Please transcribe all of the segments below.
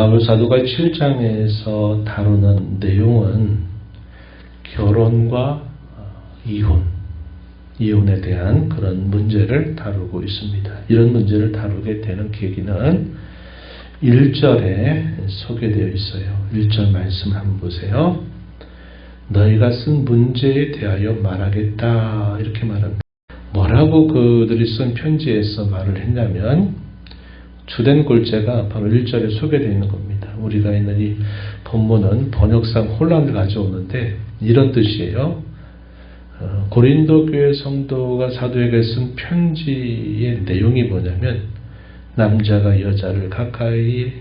바울 사도가 7장에서 다루는 내용은 결혼과 이혼, 이혼에 대한 그런 문제를 다루고 있습니다. 이런 문제를 다루게 되는 계기는 1절에 소개되어 있어요. 1절 말씀 한번 보세요. 너희가 쓴 문제에 대하여 말하겠다. 이렇게 말합니다. 뭐라고 그들이 쓴 편지에서 말을 했냐면, 주된 골재가 바로 1절에 소개되어 있는 겁니다. 우리가 있는 이 본문은 번역상 혼란을 가져오는데, 이런 뜻이에요. 어, 고린도 교회 성도가 사도에게 쓴 편지의 내용이 뭐냐면, 남자가 여자를 가까이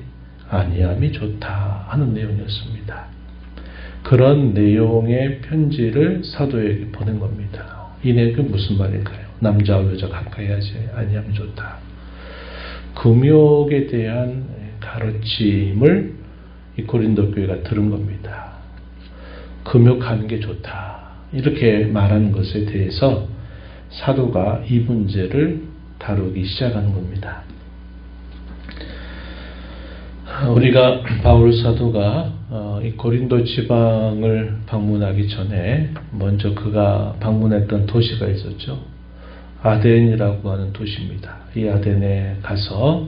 아니함이 좋다 하는 내용이었습니다. 그런 내용의 편지를 사도에게 보낸 겁니다. 이 내용이 무슨 말일까요? 남자와 여자 가까이 하지 아니하면 좋다. 금욕에 대한 가르침을 이 고린도 교회가 들은 겁니다. 금욕하는 게 좋다. 이렇게 말하는 것에 대해서 사도가 이 문제를 다루기 시작하는 겁니다. 우리가 바울 사도가 어, 이 고린도 지방을 방문하기 전에 먼저 그가 방문했던 도시가 있었죠. 아덴이라고 하는 도시입니다. 이 아덴에 가서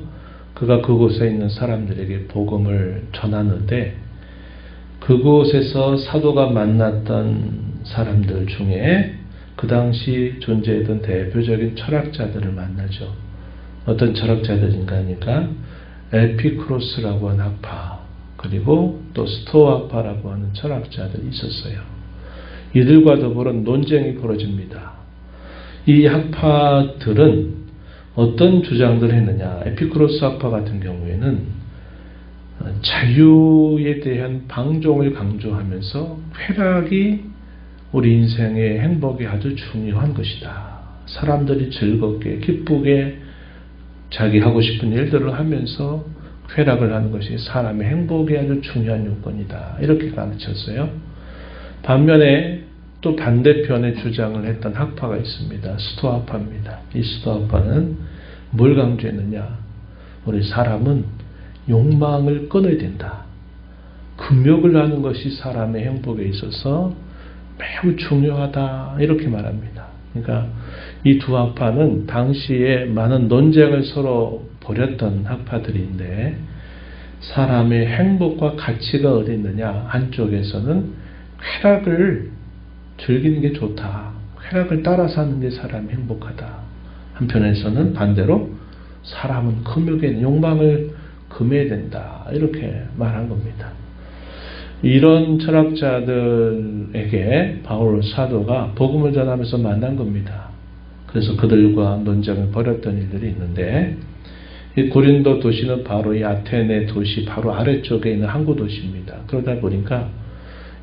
그가 그곳에 있는 사람들에게 복음을 전하는데 그곳에서 사도가 만났던 사람들 중에 그 당시 존재했던 대표적인 철학자들을 만나죠. 어떤 철학자들인가 하니까 에피크로스라고 하는 학파, 그리고 또 스토아파라고 하는 철학자들이 있었어요. 이들과 더불어 논쟁이 벌어집니다. 이 학파들은 어떤 주장들을 했느냐. 에피크로스 학파 같은 경우에는 자유에 대한 방종을 강조하면서 쾌락이 우리 인생의 행복이 아주 중요한 것이다. 사람들이 즐겁게, 기쁘게 자기 하고 싶은 일들을 하면서 쾌락을 하는 것이 사람의 행복에 아주 중요한 요건이다. 이렇게 가르쳤어요. 반면에 또 반대편에 주장을 했던 학파가 있습니다. 스토아파입니다. 이 스토아파는 뭘 강조했느냐? 우리 사람은 욕망을 끊어야 된다. 금욕을 하는 것이 사람의 행복에 있어서 매우 중요하다. 이렇게 말합니다. 그러니까 이 두 학파는 당시에 많은 논쟁을 서로 벌였던 학파들인데 사람의 행복과 가치가 어디 있느냐 한쪽에서는 쾌락을 즐기는 게 좋다. 쾌락을 따라 사는 게 사람이 행복하다. 한편에서는 반대로 사람은 금욕에 욕망을 금해야 된다. 이렇게 말한 겁니다. 이런 철학자들에게 바울 사도가 복음을 전하면서 만난 겁니다. 그래서 그들과 논쟁을 벌였던 일들이 있는데 이 고린도 도시는 바로 이 아테네 도시 바로 아래쪽에 있는 항구 도시입니다. 그러다 보니까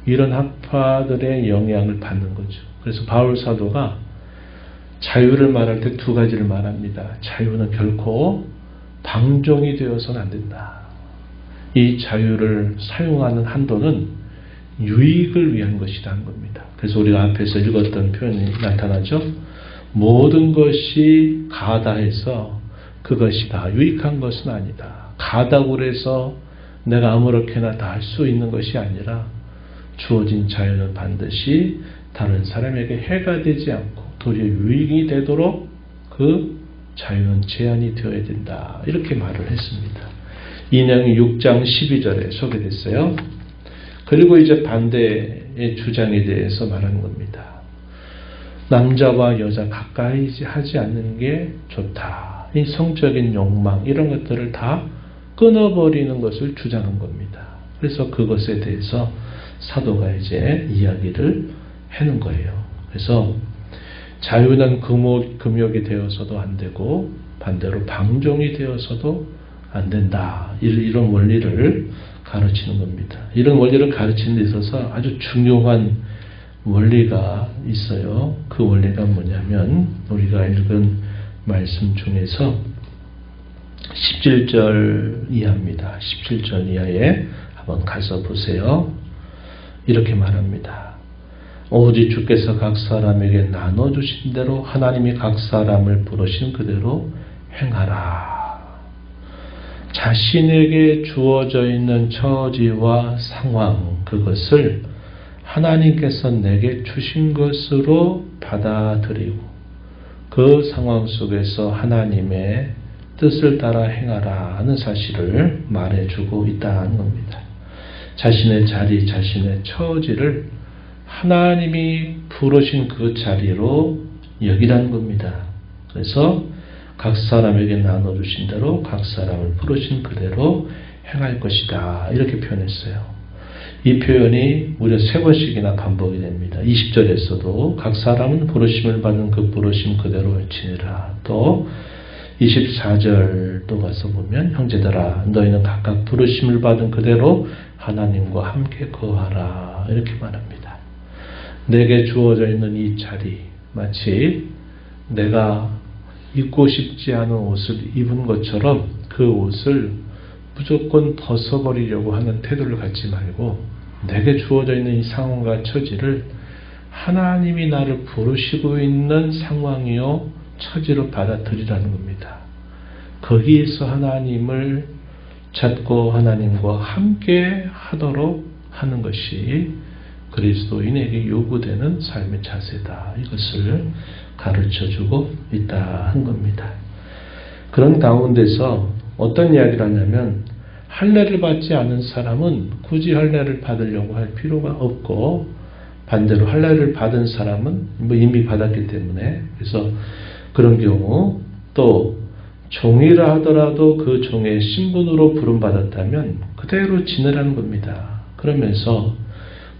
이런 학파들의 영향을 받는 거죠. 그래서 바울 사도가 자유를 말할 때 두 가지를 말합니다. 자유는 결코 방종이 되어서는 안 된다. 이 자유를 사용하는 한도는 유익을 위한 것이라는 겁니다. 그래서 우리가 앞에서 읽었던 표현이 나타나죠. 모든 것이 가다 해서 그것이 다 유익한 것은 아니다. 가다고 해서 내가 아무렇게나 다 할 수 있는 것이 아니라 주어진 자유는 반드시 다른 사람에게 해가 되지 않고 도리어 유익이 되도록 그 자유는 제한이 되어야 된다. 이렇게 말을 했습니다. 이 내용이 6장 12절에 소개됐어요. 그리고 이제 반대의 주장에 대해서 말하는 겁니다. 남자와 여자 가까이 하지 않는 게 좋다. 이 성적인 욕망, 이런 것들을 다 끊어버리는 것을 주장한 겁니다. 그래서 그것에 대해서 사도가 이제 이야기를 해는 거예요. 그래서 자유는 금욕, 금욕이 되어서도 안 되고 반대로 방종이 되어서도 안 된다. 이런 원리를 가르치는 겁니다. 이런 원리를 가르치는 데 있어서 아주 중요한 원리가 있어요. 그 원리가 뭐냐면 우리가 읽은 말씀 중에서 17절 이하입니다. 17절 이하에 한번 가서 보세요. 이렇게 말합니다. 오직 주께서 각 사람에게 나눠주신 대로 하나님이 각 사람을 부르신 그대로 행하라. 자신에게 주어져 있는 처지와 상황, 그것을 하나님께서 내게 주신 것으로 받아들이고 그 상황 속에서 하나님의 뜻을 따라 행하라 하는 사실을 말해주고 있다는 겁니다. 자신의 자리, 자신의 처지를 하나님이 부르신 그 자리로 여기라는 겁니다. 그래서 각 사람에게 나눠주신 대로 각 사람을 부르신 그대로 행할 것이다. 이렇게 표현했어요. 이 표현이 무려 세 번씩이나 반복이 됩니다. 20절에서도 각 사람은 부르심을 받은 그 부르심 그대로 지내라. 또 24절도 가서 보면 형제들아 너희는 각각 부르심을 받은 그대로 하나님과 함께 거하라. 이렇게 말합니다. 내게 주어져 있는 이 자리 마치 내가 입고 싶지 않은 옷을 입은 것처럼 그 옷을 무조건 벗어버리려고 하는 태도를 갖지 말고 내게 주어져 있는 이 상황과 처지를 하나님이 나를 부르시고 있는 상황이요 처지로 받아들이라는 겁니다. 거기에서 하나님을 찾고 하나님과 함께 하도록 하는 것이 그리스도인에게 요구되는 삶의 자세다. 이것을 가르쳐 주고 있다 한 겁니다. 그런 가운데서 어떤 이야기를 하냐면 할례를 받지 않은 사람은 굳이 할례를 받으려고 할 필요가 없고 반대로 할례를 받은 사람은 뭐 이미 받았기 때문에 그래서 그런 경우 또 종이라 하더라도 그 종의 신분으로 부름받았다면 그대로 지내라는 겁니다. 그러면서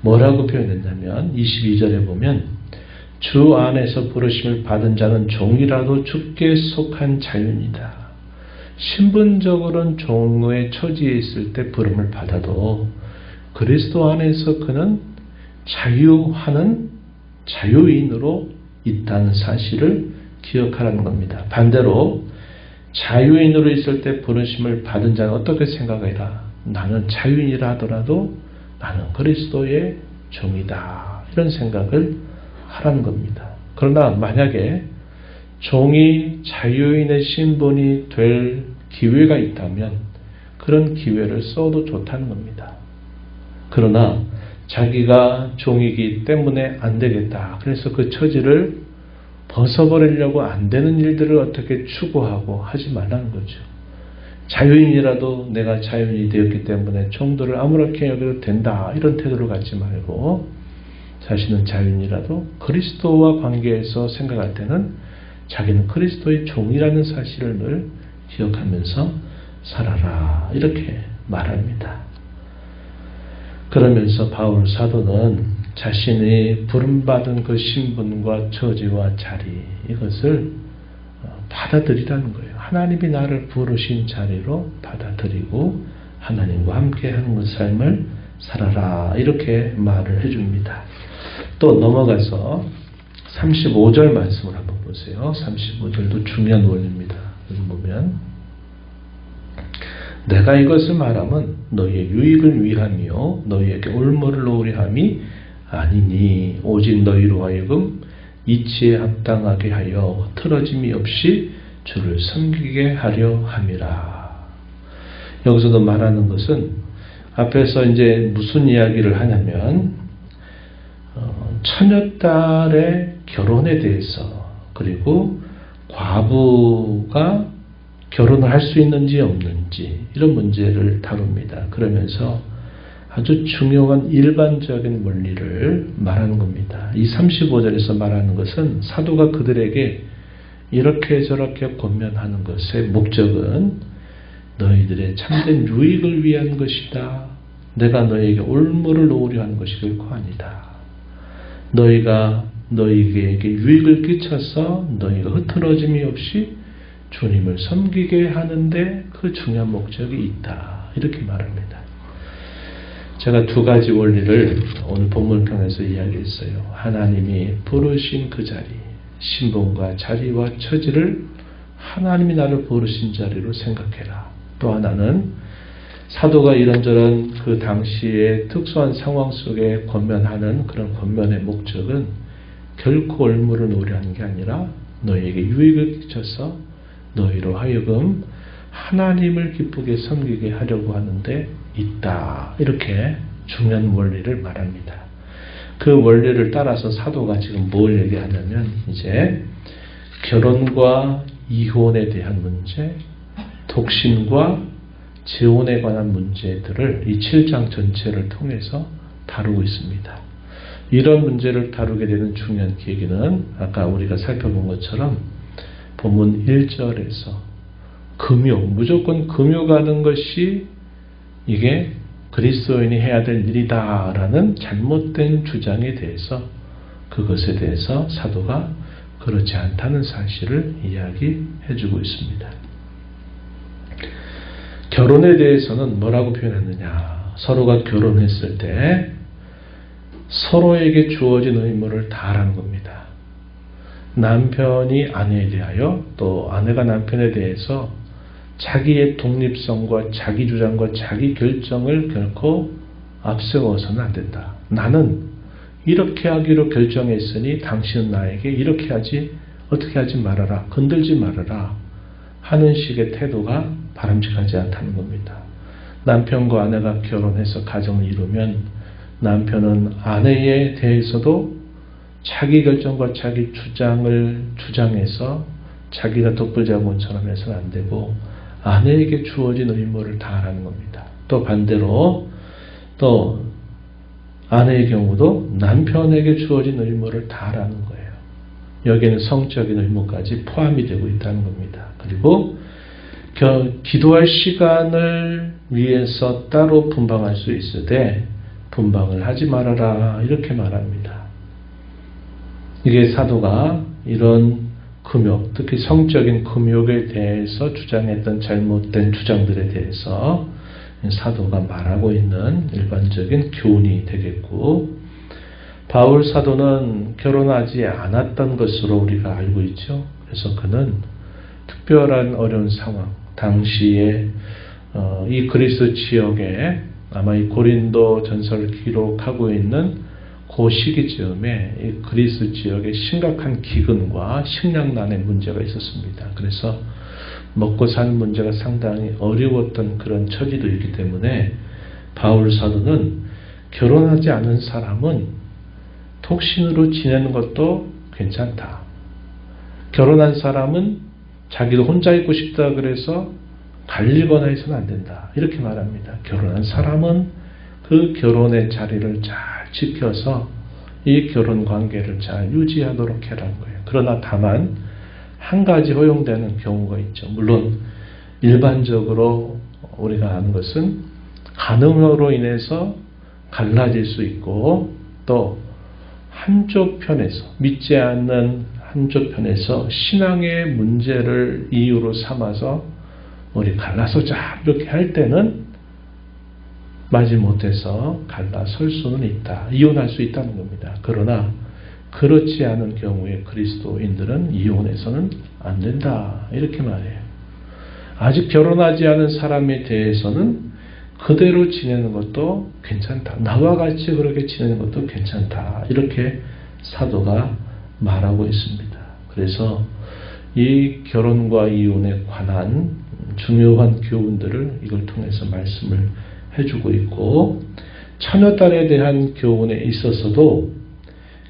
뭐라고 표현했냐면 22절에 보면 주 안에서 부르심을 받은 자는 종이라도 주께 속한 자윤이다. 신분적으로는 종의 처지에 있을 때 부름을 받아도 그리스도 안에서 그는 자유하는 자유인으로 있다는 사실을 기억하라는 겁니다. 반대로 자유인으로 있을 때 부르심을 받은 자는 어떻게 생각해라? 나는 자유인이라 하더라도 나는 그리스도의 종이다. 이런 생각을 하라는 겁니다. 그러나 만약에 종이 자유인의 신분이 될 기회가 있다면 그런 기회를 써도 좋다는 겁니다. 그러나 자기가 종이기 때문에 안 되겠다. 그래서 그 처지를 벗어버리려고 안 되는 일들을 어떻게 추구하고 하지 말라는 거죠. 자유인이라도 내가 자유인이 되었기 때문에 종들을 아무렇게 여겨도 된다. 이런 태도를 갖지 말고 자신은 자유인이라도 그리스도와 관계에서 생각할 때는 자기는 그리스도의 종이라는 사실을 늘 기억하면서 살아라. 이렇게 말합니다. 그러면서 바울 사도는 자신이 부름받은 그 신분과 처지와 자리, 이것을 어, 받아들이라는 거예요. 하나님이 나를 부르신 자리로 받아들이고 하나님과 함께 하는 그 삶을 살아라. 이렇게 말을 해줍니다. 또 넘어가서 35절 말씀을 한번 보세요. 35절도 중요한 원리입니다. 여기 보면 내가 이것을 말하면 너희의 유익을 위함이요 너희에게 올무를 놓으리 함이 아니니 오직 너희로 하여금 이치에 합당하게 하여 틀어짐이 없이 주를 섬기게 하려 함이라. 여기서도 말하는 것은 앞에서 이제 무슨 이야기를 하냐면 어, 처녀딸의 결혼에 대해서 그리고 과부가 결혼을 할 수 있는지 없는지 이런 문제를 다룹니다. 그러면서 아주 중요한 일반적인 원리를 말하는 겁니다. 이 35절에서 말하는 것은 사도가 그들에게 이렇게 저렇게 권면하는 것의 목적은 너희들의 참된 유익을 위한 것이다. 내가 너에게 올무를 놓으려 하는 것이 결코 아니다. 너희가 너희에게 유익을 끼쳐서 너희가 흐트러짐이 없이 주님을 섬기게 하는데 그 중요한 목적이 있다. 이렇게 말합니다. 제가 두 가지 원리를 오늘 본문을 통해서 이야기했어요. 하나님이 부르신 그 자리, 신분과 자리와 처지를 하나님이 나를 부르신 자리로 생각해라. 또 하나는 사도가 이런저런 그 당시의 특수한 상황 속에 권면하는 그런 권면의 목적은 결코 얼무를 노래하는 게 아니라 너희에게 유익을 끼쳐서 너희로 하여금 하나님을 기쁘게 섬기게 하려고 하는데 있다. 이렇게 중요한 원리를 말합니다. 그 원리를 따라서 사도가 지금 뭘 얘기하냐면 이제 결혼과 이혼에 대한 문제, 독신과 재혼에 관한 문제들을 이 7장 전체를 통해서 다루고 있습니다. 이런 문제를 다루게 되는 중요한 계기는 아까 우리가 살펴본 것처럼 본문 1절에서 금요, 무조건 금요 가는 것이 이게 그리스도인이 해야 될 일이다라는 잘못된 주장에 대해서 그것에 대해서 사도가 그렇지 않다는 사실을 이야기해 주고 있습니다. 결혼에 대해서는 뭐라고 표현했느냐? 서로가 결혼했을 때 서로에게 주어진 의무를 다하라는 겁니다. 남편이 아내에 대하여 또 아내가 남편에 대해서 자기의 독립성과 자기 주장과 자기 결정을 결코 앞세워서는 안 된다. 나는 이렇게 하기로 결정했으니 당신은 나에게 이렇게 하지 어떻게 하지 말아라. 건들지 말아라. 하는 식의 태도가 바람직하지 않다는 겁니다. 남편과 아내가 결혼해서 가정을 이루면 남편은 아내에 대해서도 자기 결정과 자기 주장을 주장해서 자기가 독불자본처럼 해서는 안 되고 아내에게 주어진 의무를 다하라는 겁니다. 또 반대로 또 아내의 경우도 남편에게 주어진 의무를 다하라는 거예요. 여기에는 성적인 의무까지 포함이 되고 있다는 겁니다. 그리고 기도할 시간을 위해서 따로 분방할 수 있으되 분방을 하지 말아라 이렇게 말합니다. 이게 사도가 이런 금욕, 특히 성적인 금욕에 대해서 주장했던 잘못된 주장들에 대해서 사도가 말하고 있는 일반적인 교훈이 되겠고, 바울 사도는 결혼하지 않았던 것으로 우리가 알고 있죠. 그래서 그는 특별한 어려운 상황, 당시에 어, 이 그리스 지역에 아마 이 고린도 전설을 기록하고 있는 그 시기쯤에 이 그리스 지역에 심각한 기근과 식량난의 문제가 있었습니다. 그래서 먹고 사는 문제가 상당히 어려웠던 그런 처지도 있기 때문에 바울 사도는 결혼하지 않은 사람은 독신으로 지내는 것도 괜찮다. 결혼한 사람은 자기도 혼자 있고 싶다 그래서 갈리거나 해서는 안 된다. 이렇게 말합니다. 결혼한 사람은 그 결혼의 자리를 잘 지켜서 이 결혼 관계를 잘 유지하도록 해라는 거예요. 그러나 다만 한 가지 허용되는 경우가 있죠. 물론 일반적으로 우리가 아는 것은 간음으로 인해서 갈라질 수 있고 또 한쪽 편에서 믿지 않는 한쪽 편에서 신앙의 문제를 이유로 삼아서 우리 갈라서자 이렇게 할 때는 마지 못해서 갈라설 수는 있다. 이혼할 수 있다는 겁니다. 그러나 그렇지 않은 경우에 그리스도인들은 이혼해서는 안 된다. 이렇게 말해요. 아직 결혼하지 않은 사람에 대해서는 그대로 지내는 것도 괜찮다. 나와 같이 그렇게 지내는 것도 괜찮다. 이렇게 사도가 말하고 있습니다. 그래서 이 결혼과 이혼에 관한 중요한 교훈들을 이걸 통해서 말씀을 해주고 있고 처녀딸에 대한 교훈에 있어서도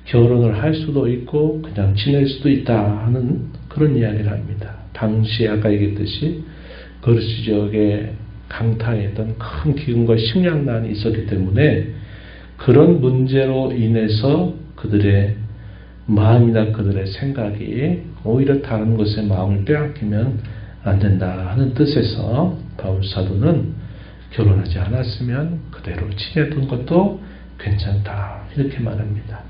결혼을 할 수도 있고 그냥 지낼 수도 있다 하는 그런 이야기를 합니다. 당시 아까 얘기했듯이 그리스 지역에 강타했던 큰 기근과 식량난이 있었기 때문에 그런 문제로 인해서 그들의 마음이나 그들의 생각이 오히려 다른 것에 마음을 빼앗기면 안 된다 하는 뜻에서 바울 사도는 결혼하지 않았으면 그대로 지내던 것도 괜찮다 이렇게 말합니다.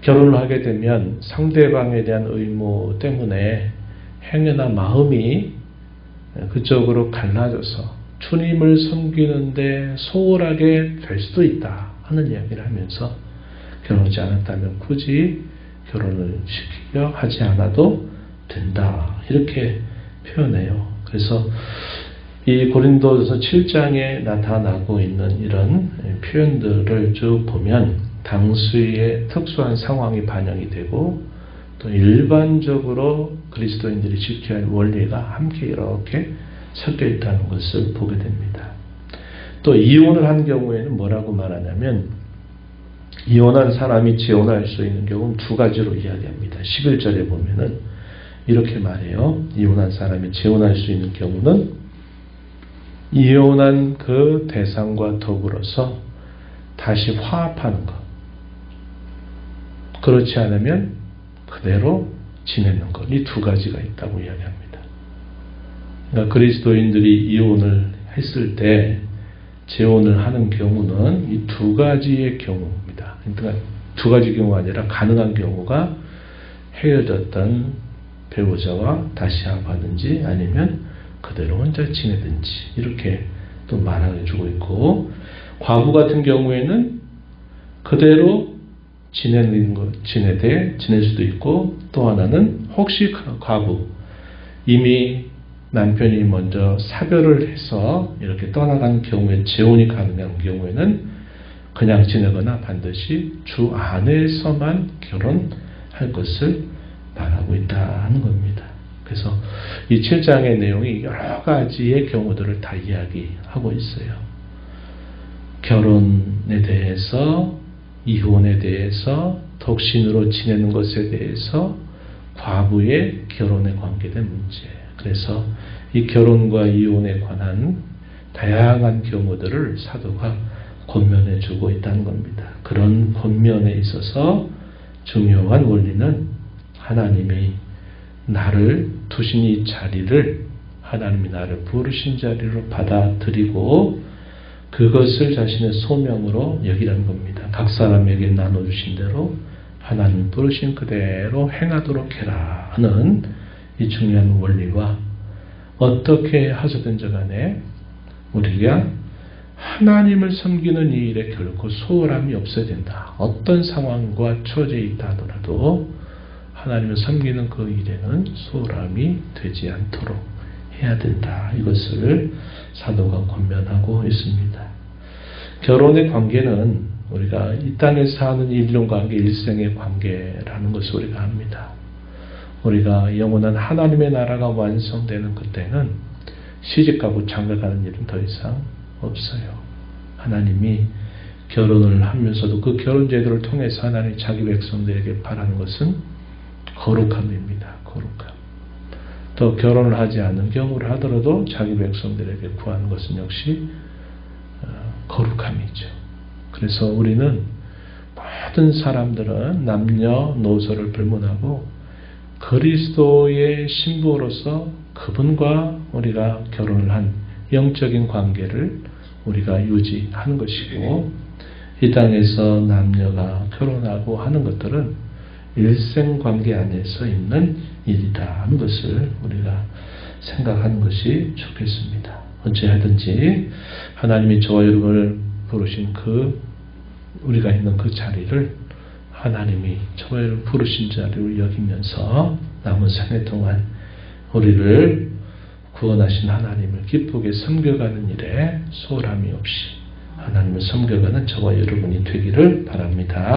결혼을 하게 되면 상대방에 대한 의무 때문에 행여나 마음이 그쪽으로 갈라져서 주님을 섬기는데 소홀하게 될 수도 있다 하는 이야기를 하면서 결혼하지 않았다면 굳이 결혼을 시키려 하지 않아도 된다 이렇게 표현해요. 그래서 이 고린도서 7장에 나타나고 있는 이런 표현들을 쭉 보면 당시의 특수한 상황이 반영이 되고 또 일반적으로 그리스도인들이 지켜야 할 원리가 함께 이렇게 섞여 있다는 것을 보게 됩니다. 또 이혼을 한 경우에는 뭐라고 말하냐면 이혼한 사람이 재혼할 수 있는 경우는 두 가지로 이야기합니다. 11절에 보면은 이렇게 말해요. 이혼한 사람이 재혼할 수 있는 경우는 이혼한 그 대상과 더불어서 다시 화합하는 것. 그렇지 않으면 그대로 지내는 것. 이 두 가지가 있다고 이야기합니다. 그러니까 그리스도인들이 이혼을 했을 때 재혼을 하는 경우는 이 두 가지의 경우입니다. 그러니까 두 가지 경우가 아니라 가능한 경우가 헤어졌던 배우자와 다시 합하든지 아니면 그대로 혼자 지내든지 이렇게 또 말해주고 있고 과부 같은 경우에는 그대로 지내는 것, 지내되 지낼 수도 있고 또 하나는 혹시 과부 이미 남편이 먼저 사별을 해서 이렇게 떠나간 경우에 재혼이 가능한 경우에는 그냥 지내거나 반드시 주 안에서만 결혼할 것을 말하고 있다는 겁니다. 그래서 이 7장의 내용이 여러 가지의 경우들을 다 이야기하고 있어요. 결혼에 대해서, 이혼에 대해서, 독신으로 지내는 것에 대해서, 과부의 결혼에 관계된 문제. 그래서 이 결혼과 이혼에 관한 다양한 경우들을 사도가 권면해 주고 있다는 겁니다. 그런 권면에 있어서 중요한 원리는 하나님이 나를 두신 이 자리를 하나님이 나를 부르신 자리로 받아들이고 그것을 자신의 소명으로 여기라는 겁니다. 각 사람에게 나눠주신 대로 하나님 부르신 그대로 행하도록 해라 하는 이 중요한 원리와 어떻게 하서든지 간에 우리가 하나님을 섬기는 이 일에 결코 소홀함이 없어야 된다. 어떤 상황과 처지에 있다 하더라도 하나님을 섬기는 그 일에는 소홀함이 되지 않도록 해야 된다. 이것을 사도가 권면하고 있습니다. 결혼의 관계는 우리가 이 땅에서 사는 인륜 관계, 일생의 관계라는 것을 우리가 합니다. 우리가 영원한 하나님의 나라가 완성되는 그때는 시집가고 장가가는 일은 더 이상 없어요. 하나님이 결혼을 하면서도 그 결혼 제도를 통해서 하나님 자기 백성들에게 바라는 것은 거룩함입니다. 거룩함. 또 결혼을 하지 않는 경우를 하더라도 자기 백성들에게 구하는 것은 역시 어, 거룩함이죠. 그래서 우리는 모든 사람들은 남녀 노소를 불문하고 그리스도의 신부로서 그분과 우리가 결혼을 한 영적인 관계를 우리가 유지하는 것이고 이 땅에서 남녀가 결혼하고 하는 것들은 일생 관계 안에서 있는 일이다 하는 것을 우리가 생각하는 것이 좋겠습니다. 어찌하든지 하나님이 저와 여러분을 부르신 그 우리가 있는 그 자리를 하나님이 저와 여러분 부르신 자리로 여기면서 남은 생애 동안 우리를 구원하신 하나님을 기쁘게 섬겨가는 일에 소홀함이 없이 하나님을 섬겨가는 저와 여러분이 되기를 바랍니다.